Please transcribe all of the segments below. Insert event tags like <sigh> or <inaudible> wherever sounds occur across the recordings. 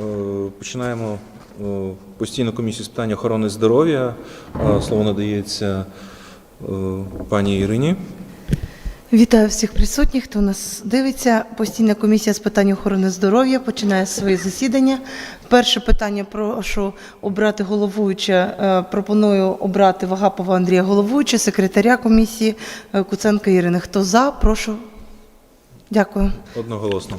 Е, Починаємо е, постійну комісію з питань охорони здоров'я. Е, Слово надається пані Ірині. Вітаю всіх присутніх, хто нас дивиться. Постійна комісія з питань охорони здоров'я починає своє засідання. Перше питання прошу обрати головуюча. Пропоную обрати Вагапова Андрія головуюча, секретаря комісії Куценка Ірини. Хто за? Прошу. Дякую. Одноголосно.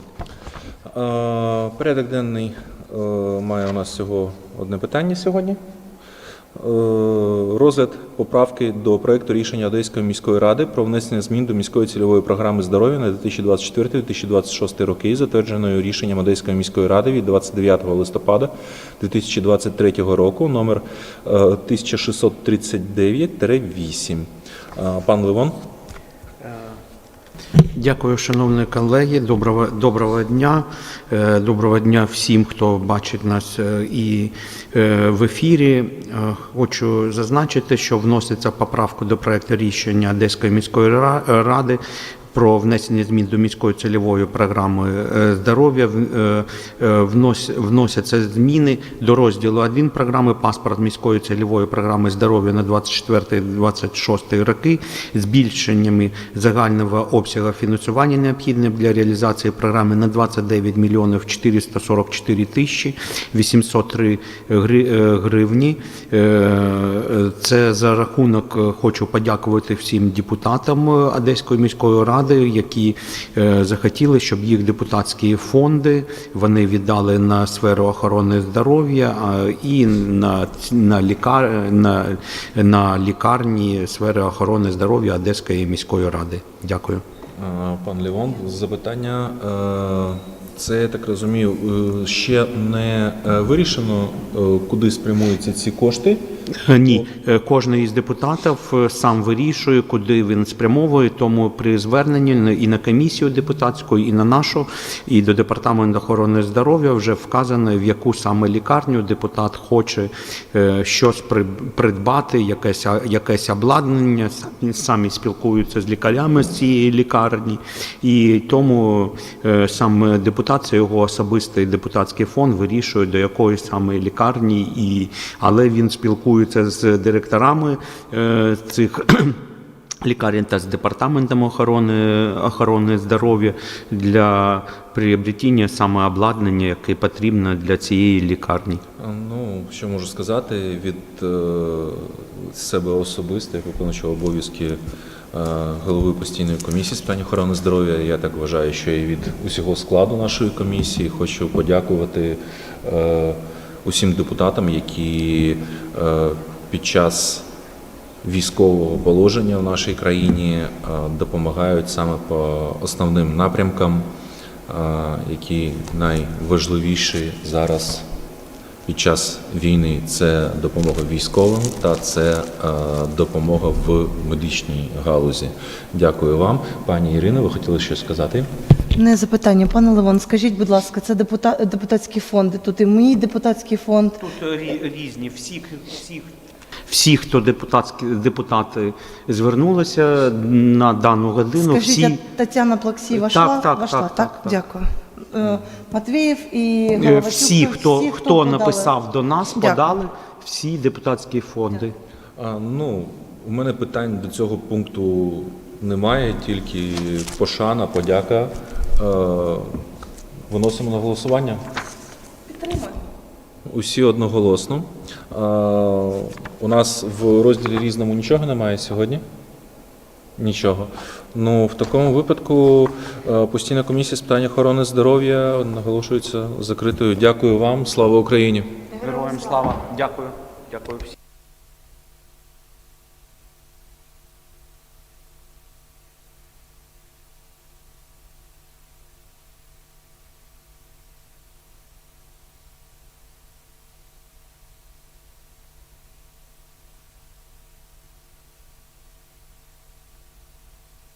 Е, Порядок денний е, має у нас всього одне питання сьогодні. Е, Розгляд поправки до проекту рішення Одеської міської ради про внесення змін до міської цільової програми здоров'я на 2024-2026 роки, затвердженою рішенням Одеської міської ради від 29 листопада 2023 року, номер е, 1639-8. Е, Пан Левон. Дякую, шановні колеги. Доброго, доброго дня. Е, Доброго дня всім, хто бачить нас е, і е, в ефірі. Хочу зазначити, що вноситься поправка до проекту рішення Одеської міської ради. Про внесення змін до міської цільової програми е, здоров'я е, е, внос- вносяться зміни до розділу 1 програми паспорт міської цільової програми здоров'я на 24-26 роки збільшеннями загального обсягу фінансування необхідне для реалізації програми на 29 мільйонів 444 тисячі 803 гри- е, гривні. Це за рахунок хочу подякувати всім депутатам Одеської міської ради, які е, захотіли, щоб їх депутатські фонди вони віддали на сферу охорони здоров'я і на, на, лікар, на, на лікарні сфери охорони здоров'я Одеської міської ради. Дякую. Е, Пан Лівон. запитання. Це, я так розумію, е, ще не е, вирішено, е, куди спрямуються ці кошти. Ні, кожен із депутатів сам вирішує, куди він спрямовує. Тому при зверненні і на комісію депутатську, і на нашу, і до департаменту охорони здоров'я вже вказано, в яку саме лікарню депутат хоче щось придбати, якесь якесь обладнання. Самі- спілкуються з лікарями з цієї лікарні, і тому сам депутат, це його особистий депутатський фонд, вирішує до якої саме лікарні, і але він спілкується з директорами е, цих. <clears throat> Лікарень та з департаментом охорони, охорони здоров'я для приобретення саме обладнання, яке потрібно для цієї лікарні. Е, Ну, що можу сказати від е, себе особисто, як виконуючого обов'язки е, голови постійної комісії з питань охорони здоров'я. Я так вважаю, що і від усього складу нашої комісії хочу подякувати е, усім депутатам, які е, під час військового положення в нашій країні допомагають саме по основним напрямкам, які найважливіші зараз під час війни. Це допомога військовим та це е, допомога в медичній галузі. Дякую вам, пані Ірино. Ви хотіли щось сказати? Не запитання. Пане Левон, скажіть, будь ласка, це депутат, депутатські фонди. Тут і мій депутатський фонд. Тут різні всі, всі, всі, хто депутатські депутати звернулися на дану годину. Скажіть, всі Тетяна Плаксіва Так, йшла? так, Вошла, так, так, так. Дякую. Е, Матвієв і Е, Головачук, всі, хто, всі, хто, подали. написав до нас, Дякую. подали всі депутатські фонди. А, ну, у мене питань до цього пункту немає, тільки пошана, подяка. Е, виносимо на голосування. Усі одноголосно. Е, у нас в розділі різному нічого немає сьогодні. Нічого. Ну, в такому випадку е, постійна комісія з питань охорони здоров'я наголошується закритою. Дякую вам. Слава Україні! Героям слава. Дякую. Дякую всім.